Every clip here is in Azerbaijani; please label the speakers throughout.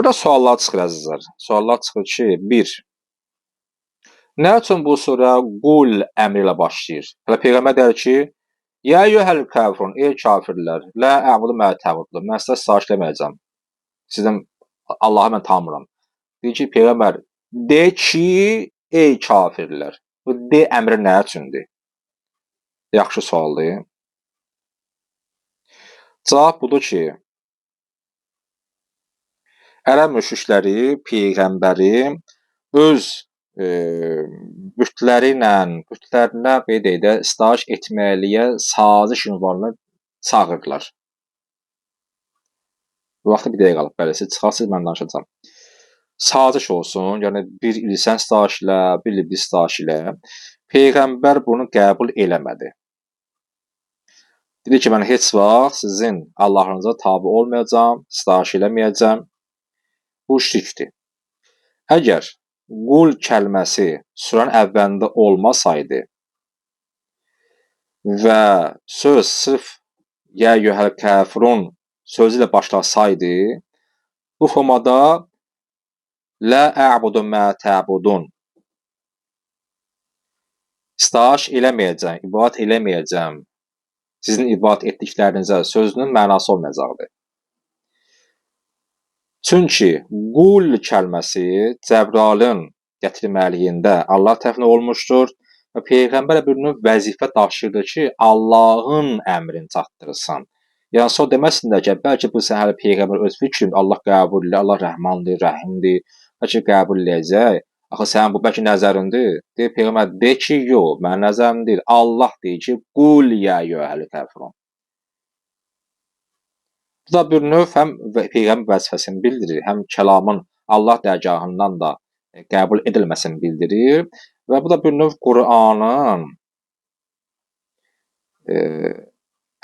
Speaker 1: Burada suallar çıxır əzizlər. Suallar çıxır ki, 1. Nə üçün bu surə qul əmri ilə başlayır? Hələ peyğəmbər deyir ki, Ya eyyuhəl kafirun, ey kafirlər, la əbudu mə təbudlu. Mən sizə sitayiş. Sizin Allahı mən tanımıram. Deyir ki, peyğəmbər de ki, ey kafirlər. Bu de əmri nə üçündür? Yaxşı sualdır. Cavab budur ki, ərəb müşrikləri peyğəmbəri öz e, bütləri ilə, bütlərinə belə deyək də istahiş etməliyə saziş ünvanına çağırdılar. Bu vaxtda bir dəqiqə qalıb, bəli, siz çıxarsınız, mən danışacağam. Saziş olsun, yəni bir il sən istahiş ilə, bir il bir istahiş ilə. Peyğəmbər bunu qəbul eləmədi. Dedi ki, mən heç vaxt sizin Allahınıza tabi olmayacağam, istahiş eləməyəcəm. Bu şirkdir. Əgər qul kəlməsi surənin əvvəlində olmasaydı və söz sırf yə yuhəl kəfirun sözü ilə başlasaydı, bu formada lə ə'budu mə təbudun istahiş eləməyəcəm, ibadət eləməyəcəm. Sizin ibadət etdiklərinizə sözünün mənası olmayacaqdır. Çünki qul kəlməsi Cəbrayılın gətirməliyində Allah tərəfindən olmuşdur və peyğəmbər bir növ vəzifə daşıyırdı ki, Allahın əmrini çatdırırsan. Yəni so deməsinlər ki, bəlkə bu sən hələ peyğəmbər öz fikrin Allah qəbul edir, Allah rəhmandır, rəhimdir, bəlkə qəbul edəcək. Axı sənin bu bəlkə nəzərindir. Deyir peyğəmbər de ki, yox, mənim nəzərim deyil. Allah deyir ki, qul ya eyyuhəl kafirun. Bu da bir növ həm peyğəmbər vəzifəsini bildirir, həm kəlamın Allah dərgahından da e, qəbul edilməsini bildirir və bu da bir növ Qur'anın e,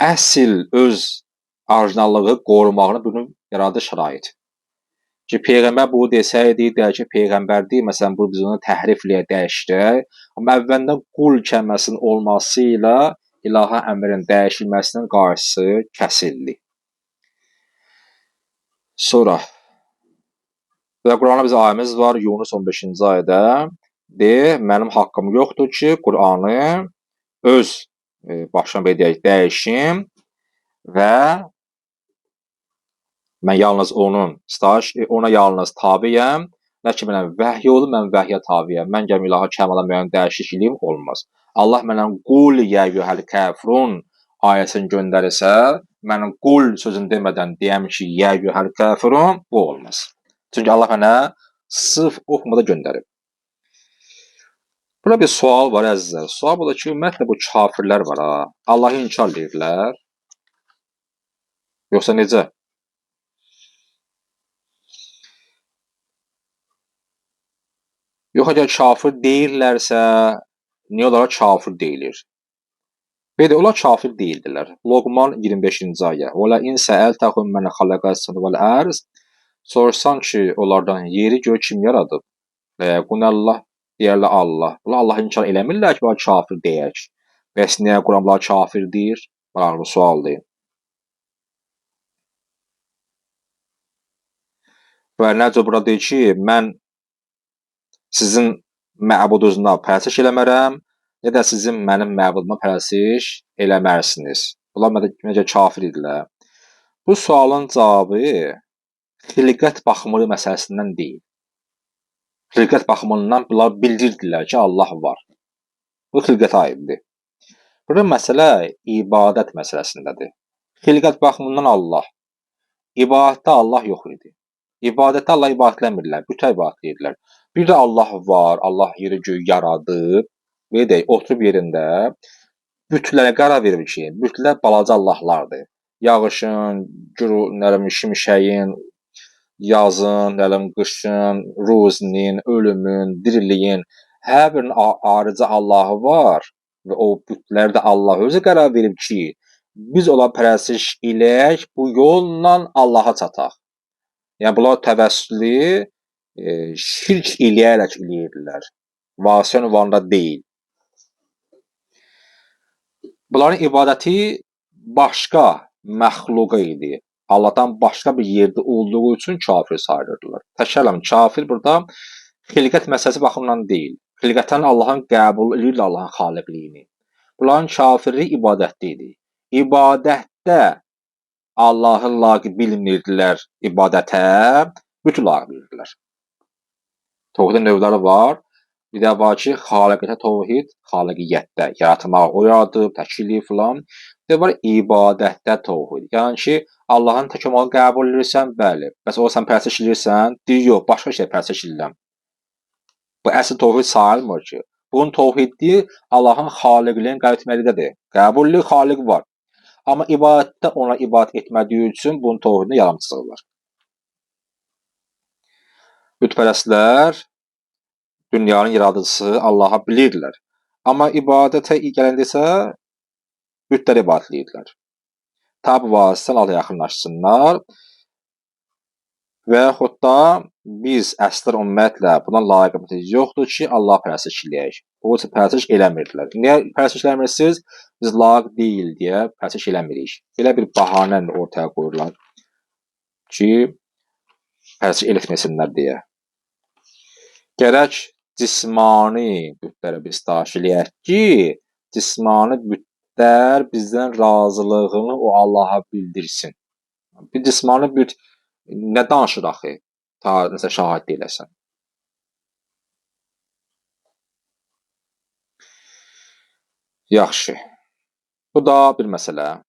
Speaker 1: əsl öz orijinallığı qorumağını bir növ yaradır şərait. Ki peyğəmbər bu desəydi, deyək ki, peyğəmbər deyil, məsələn, bu biz onu təhrifləyə dəyişdirək. Amma əvvəldən qul kəlməsinin olması ilə ilahi əmrin dəyişilməsinin qarşısı kəsildi. Sonra və Quranda bizə ayəmiz var Yunus 15-ci ayədə. De, mənim haqqım yoxdur ki, Qur'anı öz e, başına belə deyək, dəyişim və mən yalnız onun sitayiş, e, ona yalnız tabiyəm. Nə ki mənə vəhy oldu, mən vəhyə tabiyəm. Mən gəlm ilahi kəmala müəyyən dəyişiklik eləyim, olmaz. Allah mənə qul ya yuhəl kafirun ayəsini göndərirsə, mənim qul sözünü demədən deyəm ki, yə yuhəl kafirun, bu olmaz. Çünki Allah mənə sırf oxumada göndərib. Burada bir sual var əzizlər. Sual budur ki, ümumiyyətlə bu kafirlər var ha. Allahı inkar edirlər. Yoxsa necə? Yox, əgər kafir deyirlərsə, niyə onlara kafir deyilir? Belə onlar kafir deyildilər. Loqman 25-ci ayə. Və la in sa'altahum men xalaqas vel arz sorsan ki, onlardan yeri göy kim yaradıb? Və qunallah deyərlər Allah. Bunlar Allah inkar eləmirlər ki, bunlar kafir deyək. Bəs niyə Quran bunlar kafir deyir? Maraqlı sualdır. Və necə burada deyir ki, mən sizin məbudunuzdan pərəstiş eləmərəm, ya da sizin mənim məbuduma pərəstiş eləməlisiniz. Bunlar necə kafir idilər. Bu sualın cavabı xilqət baxımı məsələsindən deyil. Xilqət baxımından bunlar bildirdilər ki, Allah var. Bu xilqətə aiddir. Burada məsələ ibadət məsələsindədir. Xilqət baxımından Allah. İbadətdə Allah yox idi. İbadətdə Allah ibadətləmirlər, bütə ibadət edirlər. Bir də Allah var, Allah yeri göy yaradıb, belə deyək, oturub yerində bütlərə qərar verib ki, bütlər balaca Allahlardır. Yağışın, gürü, nəlim, şimşəyin, yazın, nəlim, qışın, ruzinin, ölümün, diriliyin hər birinin ayrıca Allahı var və o bütlər də Allah özü qərar verib ki, biz ona pərəstiş eləyək, bu yolla Allaha çataq. Yəni bunlar təvəssülü e, şirk eləyərək eləyirlər. Vasitə ünvanında deyil. Bunların ibadəti başqa məxluqa idi. Allahdan başqa bir yerdə olduğu üçün kafir sayılırdılar. Təkərrəm kafir burada xilqət məsələsi baxımından deyil. Xilqətən Allahın qəbul edirlər Allahın xaliqliyini. Bunların kafirliyi ibadətdə idi. İbadətdə Allahı layiq bilmirdilər ibadətə, bütün layiq bilirdilər. Təvhidin növləri var. Bir də var ki, xaliqiyyətə təvhid, xaliqiyyətdə, yaratmağı o yaradıb, təşkili filan. Bir də var ibadətdə təvhid. Yəni ki, Allahın tək olmağını qəbul edirsən, bəli. Bəs o sən pərəstiş edirsən? Deyir, yox, başqa şey pərəstiş edirəm. Bu əsl təvhid sayılmır ki. Bunun təvhidi Allahın xaliqliyini qəbul etməkdədir. Qəbullu xaliq var. Amma ibadətdə ona ibadət etmədiyi üçün bunun təvhidini yalançıdırlar. Bütpərəstlər dünyanın yaradıcısı Allaha bilirdilər. Amma ibadətə gələndə isə bütlərə ibadət edirdilər. Tabi vasitələ Allaha yaxınlaşsınlar və yaxud da biz əslən ümumiyyətlə buna layiqimiz yoxdur ki, Allah pərəstiş eləyək. O üçün pərəstiş eləmirdilər. Niyə pərəstiş eləmirsiniz? Biz layiq deyil deyə pərəstiş eləmirik. Belə bir bəhanə ortaya qoyurlar ki, pərəstiş etməsinlər deyə. Gərək cismani bütlərə biz daxil eləyək ki, cismani bütlər bizdən razılığını o Allaha bildirsin. Bir cismani büt nə danışır axı? Ta nəsə şahidlik eləsən. Yaxşı. Bu da bir məsələ.